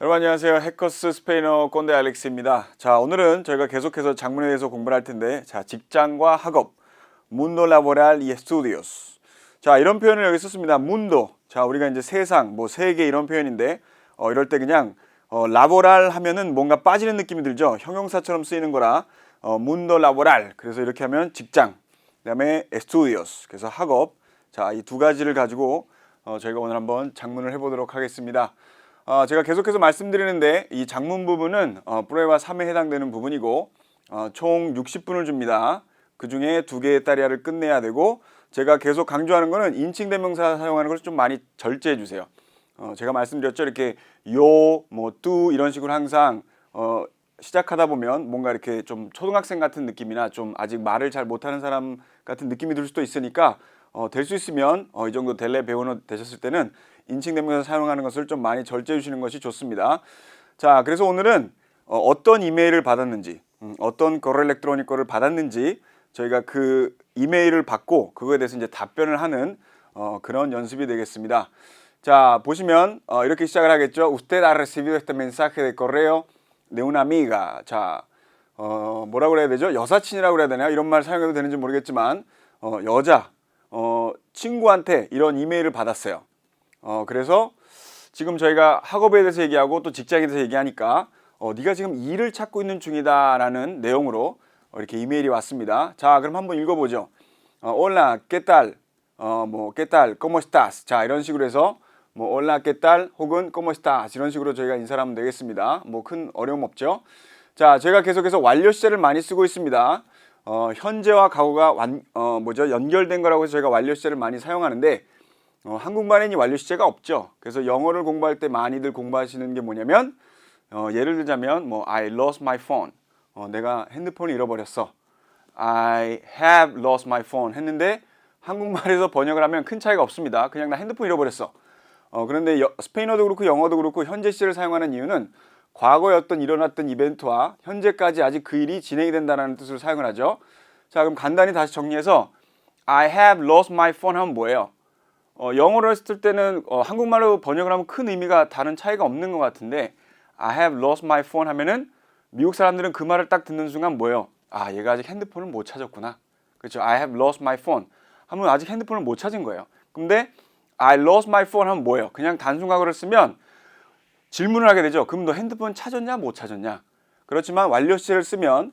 여러분 안녕하세요. 해커스 스페인어 꼰대 알렉스입니다. 자, 오늘은 저희가 계속해서 장문에 대해서 공부를 할 텐데, 자, 직장과 학업, mundo laboral y estudios. 자, 이런 표현을 여기 썼습니다. mundo. 자, 우리가 이제 세상, 뭐 세계 이런 표현인데, 어, 이럴 때 그냥 어, laboral 하면은 뭔가 빠지는 느낌이 들죠. 형용사처럼 쓰이는 거라 어, mundo laboral. 그래서 이렇게 하면 직장. 그다음에 estudios. 그래서 학업. 자, 이 두 가지를 가지고 어, 저희가 오늘 한번 장문을 해 보도록 하겠습니다. 어, 제가 계속해서 말씀드리는데 이 장문 부분은 어, 프로에바 3에 해당되는 부분이고 어, 총 60분을 줍니다. 그 중에 두 개의 딸이야를 끝내야 되고 제가 계속 강조하는 거는 인칭 대명사 사용하는 걸좀 많이 절제해 주세요. 어, 제가 말씀드렸죠 이렇게 요, 뭐, 뚜 이런 식으로 항상 어, 시작하다 보면 뭔가 이렇게 좀 초등학생 같은 느낌이나 좀 아직 말을 잘 못하는 사람 같은 느낌이 들 수도 있으니까 어, 될 수 있으면 어, 이 정도 델레 배우는 되셨을 때는 인칭 대명사 사용하는 것을 좀 많이 절제해 주시는 것이 좋습니다. 자, 그래서 오늘은 어, 떤 이메일을 받았는지, 음, 어떤 거래 일렉트로닉 거를 받았는지 저희가 그 이메일을 받고 그거에 대해서 이제 답변을 하는 어, 그런 연습이 되겠습니다. 자, 보시면 어, 이렇게 시작을 하겠죠. Usted ha recibido este mensaje de correo de una amiga. 자, 어, 뭐라고 그래야 되죠? 여사친이라고 그래야 되나요? 이런 말 사용해도 되는지 모르겠지만 어, 여자 어, 친구한테 이런 이메일을 받았어요. 어, 그래서 지금 저희가 학업에 대해서 얘기하고 또 직장에 대해서 얘기하니까 어, 네가 지금 일을 찾고 있는 중이다라는 내용으로 어, 이렇게 이메일이 왔습니다. 자, 그럼 한번 읽어보죠. 어, Hola, ¿qué tal? 어, 뭐, ¿qué tal? ¿Cómo estás? 자, 이런 식으로 해서 뭐, Hola, ¿qué tal? 혹은 ¿Cómo estás? 이런 식으로 저희가 인사를 하면 되겠습니다. 뭐, 큰 어려움 없죠. 자, 제가 계속해서 완료 시제를 많이 쓰고 있습니다. 어, 현재와 과거가 완, 어, 뭐죠? 연결된 거라고 해서 저희가 완료 시제를 많이 사용하는데 어, 한국말에는 이 완료 시제가 없죠. 그래서 영어를 공부할 때 많이들 공부하시는 게 뭐냐면 어, 예를 들자면 뭐 I lost my phone. 어, 내가 핸드폰을 잃어버렸어. I have lost my phone 했는데 한국말에서 번역을 하면 큰 차이가 없습니다. 그냥 나 핸드폰 잃어버렸어. 어, 그런데 여, 스페인어도 그렇고 영어도 그렇고 현재 시제를 사용하는 이유는 과거에 어떤 일어났던 이벤트와 현재까지 아직 그 일이 진행이 된다는 뜻으로 사용을 하죠. 자, 그럼 간단히 다시 정리해서 I have lost my phone 하면 뭐예요? 어, 영어로 했을 때는 어, 한국말로 번역을 하면 큰 의미가 다른 차이가 없는 것 같은데 I have lost my phone 하면은 미국 사람들은 그 말을 딱 듣는 순간 뭐예요? 아 얘가 아직 핸드폰을 못 찾았구나. 그렇죠? I have lost my phone 하면 아직 핸드폰을 못 찾은 거예요. 근데 I lost my phone 하면 뭐예요? 그냥 단순 과거를 쓰면 질문을 하게 되죠. 그럼 너 핸드폰 찾았냐 못 찾았냐? 그렇지만 완료 시제를 쓰면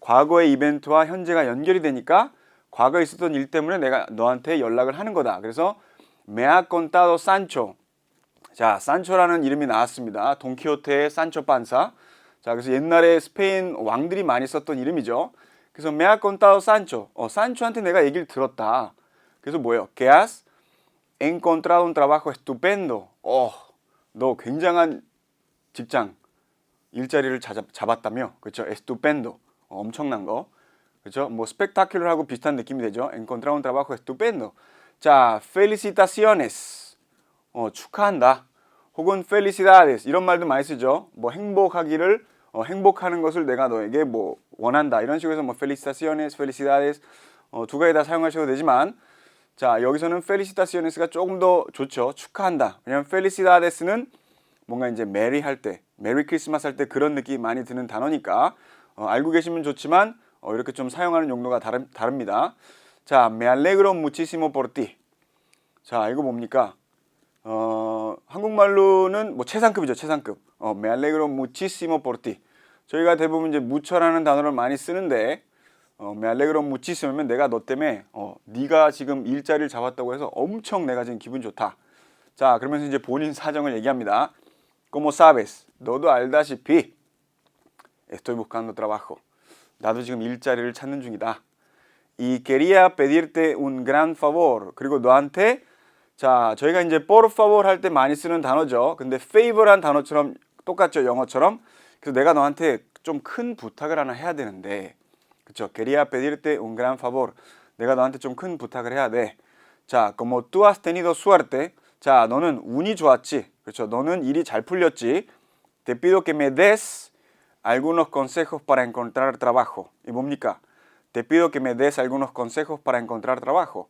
과거의 이벤트와 현재가 연결이 되니까 과거에 있었던 일 때문에 내가 너한테 연락을 하는 거다. 그래서 contado Sancho. 자, 산초라는 이름이 나왔습니다. 돈키호테의 산초 판사. 자, 그래서 옛날에 스페인 왕들이 많이 썼던 이름이죠. 그래서 contado Sancho. 어, 산초한테 내가 얘기를 들었다. 그래서 뭐예요? Que has encontrado un trabajo estupendo. 어, 너 굉장한 직장 일자리를 잡, 잡았다며. 그렇죠? estupendo. 어, 엄청난 거. 그렇죠? 뭐 스펙타큘러하고 비슷한 느낌이 되죠. encontrar un trabajo estupendo. 자, felicitaciones. 어, 축하한다. 혹은 felicidades 이런 말도 많이 쓰죠. 뭐 행복하기를 어, 행복하는 것을 내가 너에게 뭐 원한다. 이런 식으로 해서 뭐 felicitaciones, felicidades 어, 두 가지 다 사용하셔도 되지만 자, 여기서는 felicitaciones가 조금 더 좋죠. 축하한다. 왜냐면 felicidades는 뭔가 이제 메리 할 때, 메리 크리스마스 할 때 그런 느낌이 많이 드는 단어니까 어, 알고 계시면 좋지만 어, 이렇게 좀 사용하는 용도가 다릅, 다릅니다. 자, me alegro muchísimo por ti. 자, 이거 뭡니까? 어, 한국말로는 뭐 최상급이죠, 최상급. 어, me alegro muchísimo por ti. 저희가 대부분 이제 mucho라는 단어를 많이 쓰는데 어, me alegro muchísimo면 내가 너 때문에 어, 네가 지금 일자리를 잡았다고 해서 엄청 내가 지금 기분 좋다. 자, 그러면서 이제 본인 사정을 얘기합니다. Como sabes, 너도 알다시피 estoy buscando trabajo. 나도 지금 일자리를 찾는 중이다. Y quería pedirte un gran favor. 그리고 너한테 자, 저희가 이제 por favor 할 때 많이 쓰는 단어죠. 근데 favor한 단어처럼 똑같죠, 영어처럼. 그래서 내가 너한테 좀 큰 부탁을 하나 해야 되는데, 그렇죠? quería pedirte un gran favor. 내가 너한테 좀 큰 부탁을 해야 돼. 자, como tú has tenido suerte. 자, 너는 운이 좋았지. 그렇죠? 너는 일이 잘 풀렸지. Te pido que me des algunos consejos para encontrar trabajo. 이 뭡니까? Te pido que me des algunos consejos para encontrar trabajo.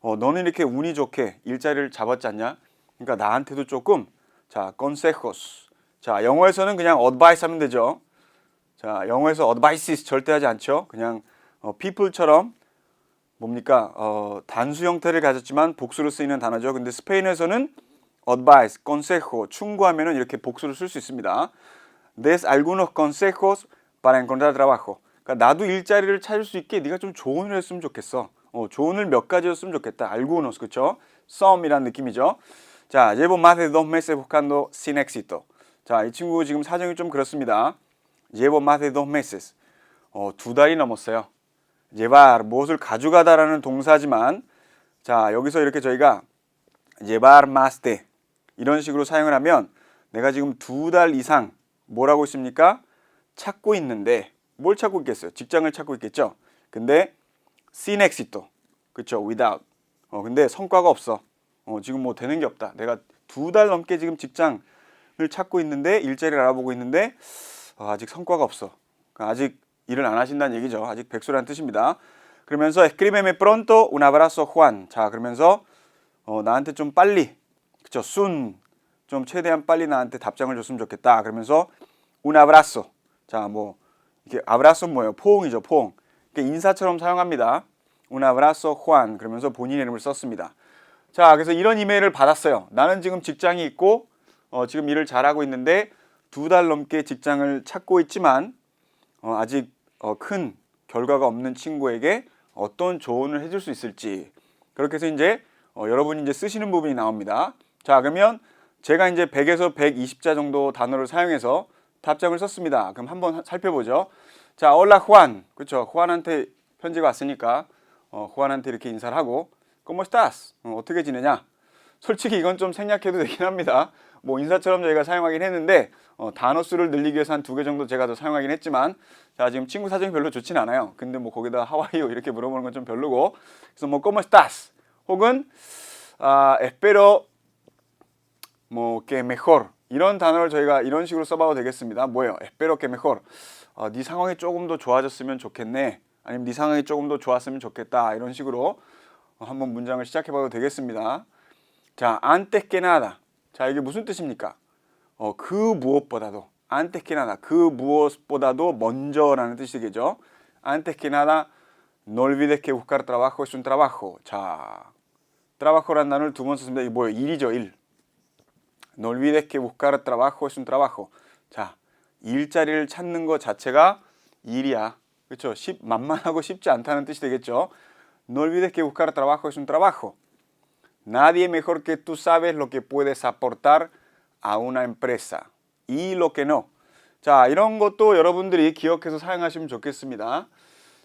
어, 너는 이렇게 운이 좋게 일자리를 잡았지 않냐? 그러니까 나한테도 조금 자, consejos. 자, 영어에서는 그냥 advice 하면 되죠. 자, 영어에서 advices 절대 하지 않죠. 그냥 어, people처럼 뭡니까? 어, 단수 형태를 가졌지만 복수로 쓰이는 단어죠. 근데 스페인에서는 advice, consejo, 충고하면은 이렇게 복수로 쓸 수 있습니다. Des algunos consejos para encontrar trabajo. 그러니까 나도 일자리를 찾을 수 있게 네가 좀 조언을 했으면 좋겠어. 어, 조언을 몇 가지 줬으면 좋겠다. algunos 그렇죠? some이라는 느낌이죠. 자, llevo más de dos meses buscando sin éxito. 자, 이 친구 지금 사정이 좀 그렇습니다. llevo más de dos meses. 어, 두 달이 넘었어요. llevar 무엇을 가져가다라는 동사지만 자, 여기서 이렇게 저희가 llevar más de 이런 식으로 사용을 하면 내가 지금 두 달 이상 뭐라고 있습니까? 찾고 있는데 뭘 찾고 있겠어요? 직장을 찾고 있겠죠. 근데 sin éxito. 그렇죠? without. 어, 근데 성과가 없어. 어, 지금 뭐 되는 게 없다. 내가 두 달 넘게 지금 직장을 찾고 있는데 일자리를 알아보고 있는데 어, 아직 성과가 없어. 그러니까 아직 일을 안 하신다는 얘기죠. 아직 백수라는 뜻입니다. 그러면서 escríbeme pronto un abrazo Juan. 자, 그러면서 어, 나한테 좀 빨리 그쵸 soon 좀 최대한 빨리 나한테 답장을 줬으면 좋겠다. 그러면서 un abrazo. 자, 뭐 이게 abrazo 뭐예요? 포옹이죠, 포옹. 그러니까 인사처럼 사용합니다. un abrazo. 그러면서 본인 이름을 썼습니다. 자, 그래서 이런 이메일을 받았어요. 나는 지금 직장이 있고 어, 지금 일을 잘하고 있는데 두 달 넘게 직장을 찾고 있지만 어, 아직 어, 큰 결과가 없는 친구에게 어떤 조언을 해줄 수 있을지 그렇게 해서 이제 어, 여러분이 이제 쓰시는 부분이 나옵니다. 자, 그러면 제가 이제 100에서 120자 정도 단어를 사용해서 답장을 썼습니다. 그럼 한번 살펴보죠. 자, 올라 후안. 그렇죠. 후안한테 편지가 왔으니까 어, 후안한테 이렇게 인사를 하고 ¿Cómo estás? 어, 어떻게 지내냐? 솔직히 이건 좀 생략해도 되긴 합니다. 뭐 인사처럼 저희가 사용하긴 했는데 어, 단어 수를 늘리기 위해서 한 두 개 정도 제가 더 사용하긴 했지만 자 지금 친구 사정이 별로 좋진 않아요. 근데 뭐 거기다 하와이요 이렇게 물어보는 건 좀 별로고 그래서 뭐 ¿Cómo estás? 혹은 아, espero 뭐 que mejor 이런 단어를 저희가 이런 식으로 써봐도 되겠습니다. 뭐예요? espero mejor. 어, 네 상황이 조금 더 좋아졌으면 좋겠네. 아니면 네 상황이 조금 더 좋았으면 좋겠다. 이런 식으로 어, 한번 문장을 시작해 봐도 되겠습니다. 자, nada. 자, 이게 무슨 뜻입니까? 어, 그 무엇보다도 nada. 그 무엇보다도 먼저라는 뜻이겠죠. nada no olvides que buscar. 자, trabajo라는 단어를 두 번 썼습니다. 이게 뭐예요? 일이죠, 일. No olvides que buscar. 자, 일자리를 찾는 것 자체가 일이야. 그렇죠? 쉽, 만만하고 쉽지 않다는 뜻이 되겠죠. No olvides que buscar trabajo es un trabajo. Nadie mejor que tú sabes lo que puedes aportar a una empresa y lo que no. 자, 이런 것도 여러분들이 기억해서 사용하시면 좋겠습니다.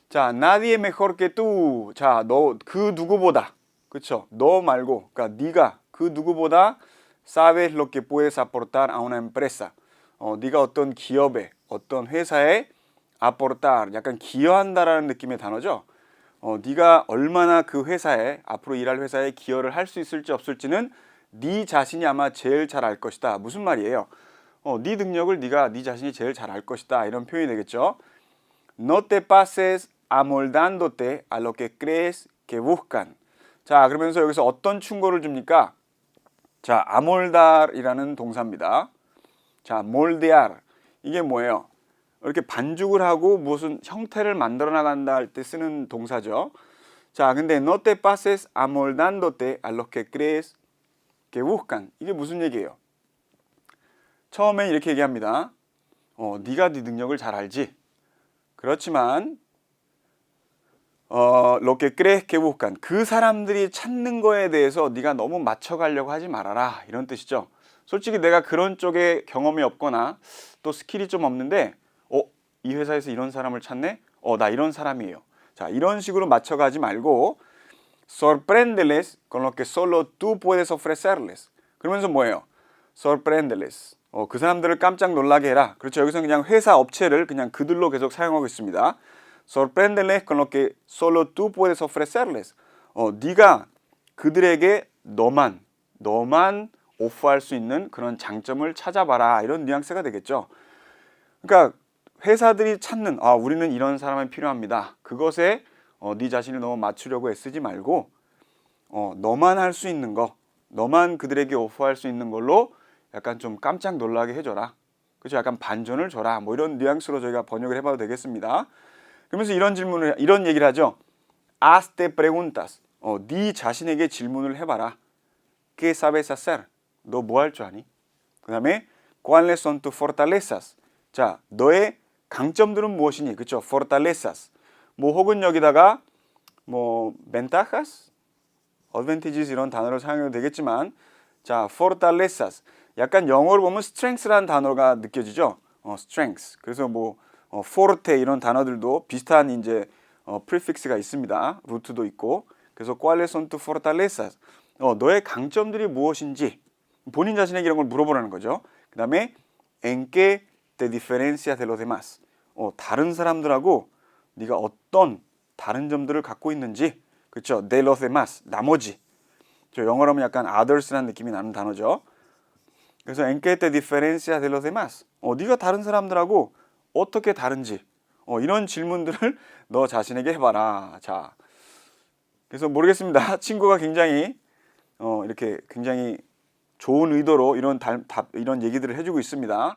자, nadie mejor que tú. 자, 너 그 누구보다. 그렇죠? 너 말고 그러니까 네가 그 누구보다 sabes lo que puedes aportar a una empresa. 어, 네가 어떤 기업에 어떤 회사에 aportar 약간 기여한다라는 느낌의 단어죠. 어, 네가 얼마나 그 회사에 앞으로 일할 회사에 기여를 할 수 있을지 없을지는 네 자신이 아마 제일 잘 알 것이다. 무슨 말이에요? 어, 네 능력을 네가 네 자신이 제일 잘 알 것이다. 이런 표현이 되겠죠. No te pases amoldándote a lo que crees que buscan. 자, 그러면서 여기서 어떤 충고를 줍니까? 자, 아몰달이라는 동사입니다. 자, 몰데알 이게 뭐예요? 이렇게 반죽을 하고 무슨 형태를 만들어 나간다 할 때 쓰는 동사죠. 자, 근데 no te pases amoldándote a lo que crees que buscan. 이게 무슨 얘기예요? 처음엔 이렇게 얘기합니다. 어, 네가 네 능력을 잘 알지. 그렇지만 어, lo que crees que buscan. 그 사람들이 찾는 거에 대해서 네가 너무 맞춰 가려고 하지 말아라. 이런 뜻이죠. 솔직히 내가 그런 쪽에 경험이 없거나 또 스킬이 좀 없는데 어, 이 회사에서 이런 사람을 찾네? 어, 나 이런 사람이에요. 자, 이런 식으로 맞춰 가지 말고 sorpréndeles con lo que solo tú puedes ofrecerles. 그러면서 뭐예요? sorpréndeles. 어, 그 사람들을 깜짝 놀라게 해라. 그렇죠. 여기서 그냥 회사 업체를 그냥 그들로 계속 사용하고 있습니다. sorpréndeles con lo que solo tú puedes ofrecerles. 어, 네가 그들에게 너만 너만 오프할 수 있는 그런 장점을 찾아봐라. 이런 뉘앙스가 되겠죠. 그러니까 회사들이 찾는 아 우리는 이런 사람이 필요합니다. 그것에 어, 네 자신을 너무 맞추려고 애쓰지 말고 어, 너만 할 수 있는 거, 너만 그들에게 오퍼할 수 있는 걸로 약간 좀 깜짝 놀라게 해줘라. 그렇죠? 약간 반전을 줘라. 뭐 이런 뉘앙스로 저희가 번역을 해봐도 되겠습니다. 그러면서 이런 질문을 이런 얘기를 하죠. Hazte preguntas. 어, 네 자신에게 질문을 해봐라. ¿Qué sabes hacer? 너 뭐 할 줄 아니? 그 다음에 ¿Cuáles son tus fortalezas? 자, 너의 강점들은 무엇이니? 그렇죠? Fortalezas. 뭐 혹은 여기다가 뭐 ventajas, advantages 이런 단어를 사용해도 되겠지만 자, fortalezas. 약간 영어로 보면 strength라는 단어가 느껴지죠. 어, strengths. 그래서 뭐 어, forte 이런 단어들도 비슷한 이제 어, prefix가 있습니다. 루트도 있고. 그래서 cuáles son tus fortalezas? 어, 너의 강점들이 무엇인지 본인 자신에게 이런 걸 물어보라는 거죠. 그 다음에 en qué te diferencias de los demás? 어, 다른 사람들하고 네가 어떤 다른 점들을 갖고 있는지. 그렇죠? de los demás. 나머지. 저 영어로 하면 약간 others라는 느낌이 나는 단어죠. 그래서 en qué te diferencias de los demás? 어, 네가 다른 사람들하고 어떻게 다른지. 어, 이런 질문들을 너 자신에게 해봐라. 자, 그래서 모르겠습니다. 친구가 굉장히 어, 이렇게 굉장히 좋은 의도로 이런 답, 답 이런 얘기들을 해주고 있습니다.